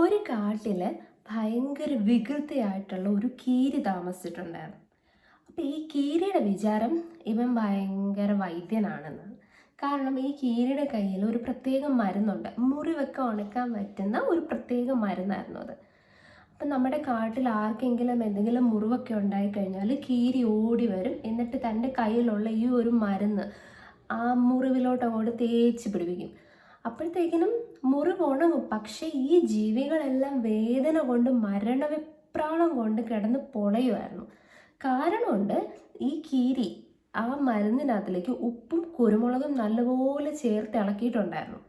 ഒരു കാട്ടിൽ ഭയങ്കര വികൃതിയായിട്ടുള്ള ഒരു കീരി താമസിച്ചിട്ടുണ്ടായിരുന്നു. അപ്പോൾ ഈ കീരിയുടെ വിചാരം ഇവൻ ഭയങ്കര വൈദ്യനാണെന്ന്. കാരണം ഈ കീരിയുടെ കയ്യിൽ ഒരു പ്രത്യേക മരുന്നുണ്ട്. മുറിവൊക്കെ ഉണക്കാൻ പറ്റുന്ന ഒരു പ്രത്യേക മരുന്നായിരുന്നു അത്. അപ്പം നമ്മുടെ കാട്ടിൽ ആർക്കെങ്കിലും എന്തെങ്കിലും മുറിവൊക്കെ ഉണ്ടായിക്കഴിഞ്ഞാൽ കീരി ഓടി വരും. എന്നിട്ട് തന്റെ കയ്യിലുള്ള ഈ ഒരു മരുന്ന് ആ മുറിവിലോട്ട് അങ്ങോട്ട് തേച്ച് പിടിപ്പിക്കും. അപ്പോഴത്തേക്കിനും മുറിവ് ഉണങ്ങും പക്ഷേ ഈ ജീവികളെല്ലാം വേദന കൊണ്ട് മരണവിപ്രാളം കൊണ്ട് കിടന്ന് പൊളയുമായിരുന്നു കാരണമുണ്ട് ഈ കീരി. ആ മരുന്നിനകത്തിലേക്ക് ഉപ്പും കുരുമുളകും നല്ലപോലെ ചേർത്ത് ഇളക്കിയിട്ടുണ്ടായിരുന്നു.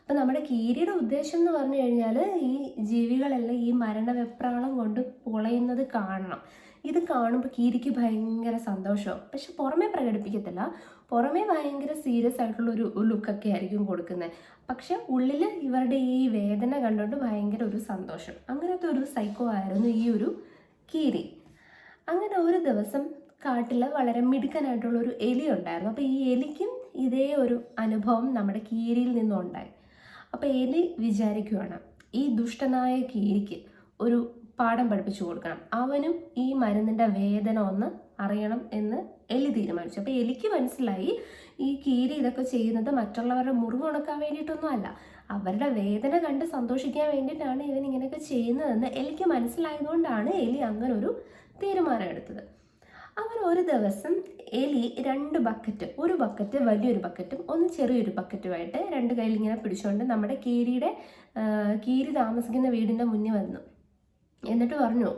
അപ്പം നമ്മുടെ കീരിയുടെ ഉദ്ദേശം എന്ന് പറഞ്ഞു കഴിഞ്ഞാൽ ഈ ജീവികളെല്ലാം ഈ മരണവെപ്രാളം കൊണ്ട് പൊളയുന്നത് കാണണം. ഇത് കാണുമ്പോൾ കീരിക്ക് ഭയങ്കര സന്തോഷം. പക്ഷെ പുറമേ പ്രകടിപ്പിക്കത്തില്ല. പുറമേ ഭയങ്കര സീരിയസ് ആയിട്ടുള്ള ഒരു ലുക്കൊക്കെ ആയിരിക്കും കൊടുക്കുന്നത് പക്ഷെ ഉള്ളിൽ ഇവരുടെ ഈ വേദന കണ്ടുകൊണ്ട് ഭയങ്കര ഒരു സന്തോഷം. അങ്ങനത്തെ ഒരു സൈക്കോ ആയിരുന്നു ഈ ഒരു കീരി. അങ്ങനെ ഒരു ദിവസം കാട്ടിൽ വളരെ മിടുക്കനായിട്ടുള്ള ഒരു എലി ഉണ്ടായിരുന്നു. അപ്പോൾ ഈ എലിക്കും ഇതേ ഒരു അനുഭവം നമ്മുടെ കീരിയിൽ നിന്നുണ്ടായി. അപ്പോൾ എലി വിചാരിക്കുകയാണ് ഈ ദുഷ്ടനായ കീരിക്ക് ഒരു പാഠം പഠിപ്പിച്ചു കൊടുക്കണം. അവനും ഈ മരുന്നിന്റെ വേദന ഒന്ന് അറിയണം എന്ന് എലി തീരുമാനിച്ചു. അപ്പോൾ എലിക്ക് മനസ്സിലായി ഈ കീരി ഇതൊക്കെ ചെയ്യുന്നത് മറ്റുള്ളവരുടെ മുറിവ് ഉണക്കാൻ വേണ്ടിയിട്ടൊന്നും അല്ല. അവരുടെ വേദന കണ്ട് സന്തോഷിക്കാൻ വേണ്ടിയിട്ടാണ് ഇവൻ ഇങ്ങനെയൊക്കെ ചെയ്യുന്നതെന്ന് എലിക്ക് മനസ്സിലായതുകൊണ്ടാണ് എലി അങ്ങനെ ഒരു തീരുമാനം എടുത്തത്. അങ്ങനെ ഒരു ദിവസം എലി രണ്ട് ബക്കറ്റ് ഒരു ബക്കറ്റ് വലിയൊരു ബക്കറ്റും ഒന്ന് ചെറിയൊരു ബക്കറ്റുമായിട്ട് രണ്ട് കയ്യിൽ ഇങ്ങനെ പിടിച്ചുകൊണ്ട് നമ്മുടെ കീരിയുടെ കീരി താമസിക്കുന്ന വീടിന്റെ മുന്നിൽ വന്നു. എന്നിട്ട് പറഞ്ഞു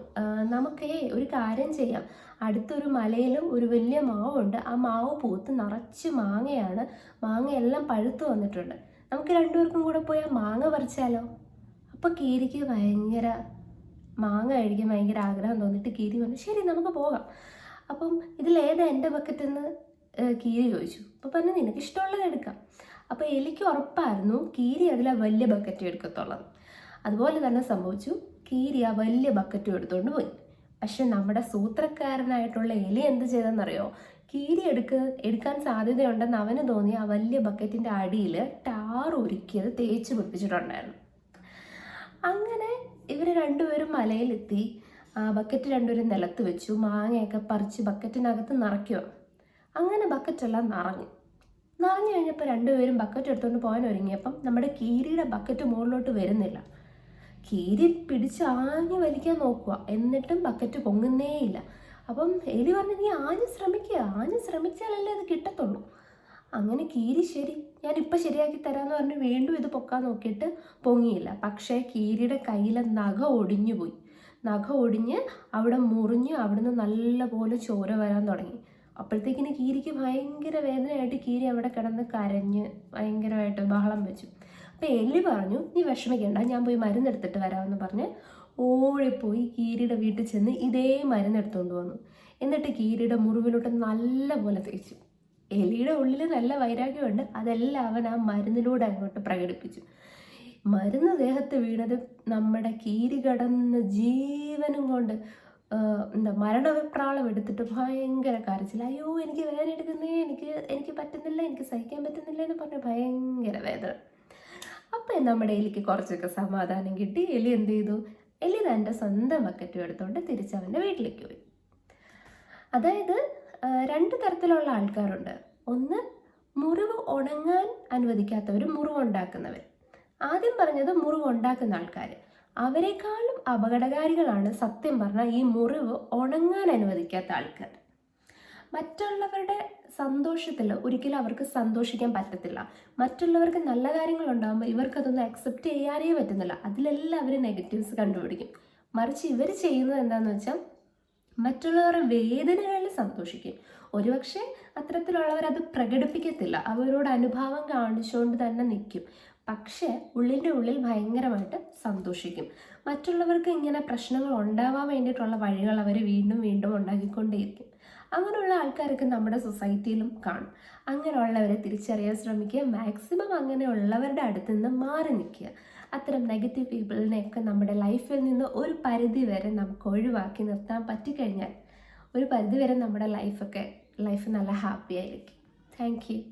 നമുക്ക് ഒരു കാര്യം ചെയ്യാം. അടുത്തൊരു മലയിലും ഒരു വലിയ മാവുണ്ട്. ആ മാവ് പൂത്ത് നിറച്ച് മാങ്ങയാണ്. മാങ്ങയെല്ലാം പഴുത്തു വന്നിട്ടുണ്ട്. നമുക്ക് രണ്ടുപേർക്കും കൂടെ പോയി ആ മാങ്ങ പറിച്ചാലോ? അപ്പോൾ കീരിക്ക് ഭയങ്കര മാങ്ങ കഴിക്കാൻ ഭയങ്കര ആഗ്രഹം തോന്നിട്ട് കീരി പറഞ്ഞു ശരി നമുക്ക് പോകാം. അപ്പം ഇതിലേതാ എന്റെ ബക്കറ്റെന്ന് കീരി ചോദിച്ചു. അപ്പോൾ പറഞ്ഞു നിനക്ക് ഇഷ്ടമുള്ളത് എടുക്കാം. അപ്പോൾ എലിക്ക് ഉറപ്പായിരുന്നു കീരി അതിലെ വലിയ ബക്കറ്റ് എടുക്കത്തുള്ളത് അതുപോലെ തന്നെ സംഭവിച്ചു. കീരി ആ വലിയ ബക്കറ്റ് എടുത്തുകൊണ്ട് പോയി. പക്ഷെ നമ്മുടെ സൂത്രക്കാരനായിട്ടുള്ള എലി എന്ത് ചെയ്തെന്നറിയോ കീരി എടുക്ക എടുക്കാൻ സാധ്യതയുണ്ടെന്ന് അവന് തോന്നി ആ വലിയ ബക്കറ്റിന്റെ അടിയിൽ ടാർ ഉരുക്കിയത് തേച്ച് പിടിപ്പിച്ചിട്ടുണ്ടായിരുന്നു. അങ്ങനെ ഇവർ രണ്ടുപേരും മലയിലെത്തി. ആ ബക്കറ്റ് രണ്ടുപേരും നിലത്ത് വെച്ചു. മാങ്ങയൊക്കെ പറിച്ച് ബക്കറ്റിനകത്ത് നിറയ്ക്കുക അങ്ങനെ ബക്കറ്റെല്ലാം നിറഞ്ഞു. നിറഞ്ഞു കഴിഞ്ഞപ്പോൾ രണ്ടുപേരും ബക്കറ്റ് എടുത്തുകൊണ്ട് പോകാൻ ഒരുങ്ങിയപ്പം നമ്മുടെ കീരിയുടെ ബക്കറ്റ് മുകളിലോട്ട് വരുന്നില്ല. കീരി പിടിച്ച് ആഞ്ഞു വലിക്കാൻ നോക്കുക എന്നിട്ടും ബക്കറ്റ് പൊങ്ങുന്നേയില്ല. അപ്പം എലി പറഞ്ഞു നീ ആഞ്ഞ് ശ്രമിക്കുക ആഞ്ഞ് ശ്രമിച്ചാലല്ലേ അത് കിട്ടത്തുള്ളൂ. അങ്ങനെ കീരി ശരി ഞാനിപ്പോൾ ശരിയാക്കി തരാമെന്ന് പറഞ്ഞ് വീണ്ടും ഇത് പൊക്കാൻ നോക്കിയിട്ട് പൊങ്ങിയില്ല. പക്ഷേ കീരിയുടെ കയ്യിലെ നഖ ഒടിഞ്ഞു പോയി നഖ ഒടിഞ്ഞ് അവിടെ മുറിഞ്ഞ് അവിടുന്ന് നല്ലപോലെ ചോര വരാൻ തുടങ്ങി. അപ്പോഴത്തേക്കിന് കീരിക്ക് ഭയങ്കര വേദനയായിട്ട് കീരി അവിടെ കിടന്ന് കരഞ്ഞ് ഭയങ്കരമായിട്ട് ബഹളം വെച്ചു. അപ്പോൾ എലി പറഞ്ഞു നീ വിഷമിക്കണ്ട ഞാൻ പോയി മരുന്നെടുത്തിട്ട് വരാമെന്ന് പറഞ്ഞ് ഓടിപ്പോയി കീരിയുടെ വീട്ടിൽ ചെന്ന് ഇതേ മരുന്നെടുത്തുകൊണ്ട് വന്നു. എന്നിട്ട് കീരിയുടെ മുറിവിലോട്ട് നല്ല പോലെ തേച്ചു. എലിയുടെ ഉള്ളിൽ നല്ല വൈരാഗ്യമുണ്ട് അതെല്ലാം അവൻ ആ മരുന്നിലൂടെ അങ്ങോട്ട് പ്രകടിപ്പിച്ചു. മരുന്ന് ദേഹത്ത് വീണത് നമ്മുടെ കീരി കടന്ന് ജീവനും കൊണ്ട് എന്താ മരണവിപ്രാളം എടുത്തിട്ട് ഭയങ്കര കരച്ചിൽ. അയ്യോ എനിക്ക് വേദന എടുക്കുന്നേ എനിക്ക് എനിക്ക് പറ്റുന്നില്ല എനിക്ക് സഹിക്കാൻ പറ്റുന്നില്ല എന്ന് പറഞ്ഞ് ഭയങ്കര വേദന. അപ്പം നമ്മുടെ എലിക്ക് കുറച്ചൊക്കെ സമാധാനം കിട്ടി. എലി എന്ത് ചെയ്തു? എലി തന്റെ സ്വന്തം ബക്കറ്റും എടുത്തുകൊണ്ട് തിരിച്ച് അവന്റെ വീട്ടിലേക്ക് പോയി. അതായത് രണ്ട് തരത്തിലുള്ള ആൾക്കാരുണ്ട്. ഒന്ന് മുറിവ് ഉണങ്ങാൻ അനുവദിക്കാത്തവർ മുറിവ് ഉണ്ടാക്കുന്നവർ ആദ്യം പറഞ്ഞത് മുറിവ് ഉണ്ടാക്കുന്ന ആൾക്കാർ അവരെക്കാളും അപകടകാരികളാണ് സത്യം പറഞ്ഞാൽ ഈ മുറിവ് ഉണങ്ങാൻ അനുവദിക്കാത്ത ആൾക്കാർ. മറ്റുള്ളവരുടെ സന്തോഷത്തിൽ ഒരിക്കലും അവർക്ക് സന്തോഷിക്കാൻ പറ്റത്തില്ല. മറ്റുള്ളവർക്ക് നല്ല കാര്യങ്ങൾ ഉണ്ടാകുമ്പോൾ ഇവർക്കതൊന്നും അക്സെപ്റ്റ് ചെയ്യാനേ പറ്റുന്നില്ല. അതിലെല്ലാം അവർ നെഗറ്റീവ്സ് കണ്ടുപിടിക്കും. മറിച്ച് ഇവർ ചെയ്യുന്നത് എന്താണെന്ന് വെച്ചാൽ മറ്റുള്ളവരുടെ വേദനകളിൽ സന്തോഷിക്കും. ഒരുപക്ഷെ അത്തരത്തിലുള്ളവർ അത് പ്രകടിപ്പിക്കത്തില്ല. അവരോട് അനുഭാവം കാണിച്ചുകൊണ്ട് തന്നെ നിൽക്കും പക്ഷേ ഉള്ളിന്റെ ഉള്ളിൽ ഭയങ്കരമായിട്ട് സന്തോഷിക്കും. മറ്റുള്ളവർക്ക് ഇങ്ങനെ പ്രശ്നങ്ങൾ ഉണ്ടാവാൻ വേണ്ടിയിട്ടുള്ള വഴികൾ അവർ വീണ്ടും വീണ്ടും ഉണ്ടാക്കിക്കൊണ്ടേയിരിക്കും. അങ്ങനെയുള്ള ആൾക്കാരൊക്കെ നമ്മുടെ സൊസൈറ്റിയിലും കാണും. അങ്ങനെയുള്ളവരെ തിരിച്ചറിയാൻ ശ്രമിക്കുക. മാക്സിമം അങ്ങനെയുള്ളവരുടെ അടുത്ത് നിന്ന് മാറി നിൽക്കുക. അത്തരം നെഗറ്റീവ് പീപ്പിളിനെയൊക്കെ നമ്മുടെ ലൈഫിൽ നിന്ന് ഒരു പരിധി വരെ നമുക്ക് ഒഴിവാക്കി നിർത്താൻ പറ്റിക്കഴിഞ്ഞാൽ ഒരു പരിധി വരെ നമ്മുടെ ലൈഫൊക്കെ ലൈഫ് നല്ല ഹാപ്പി ആയിരിക്കും. Thank you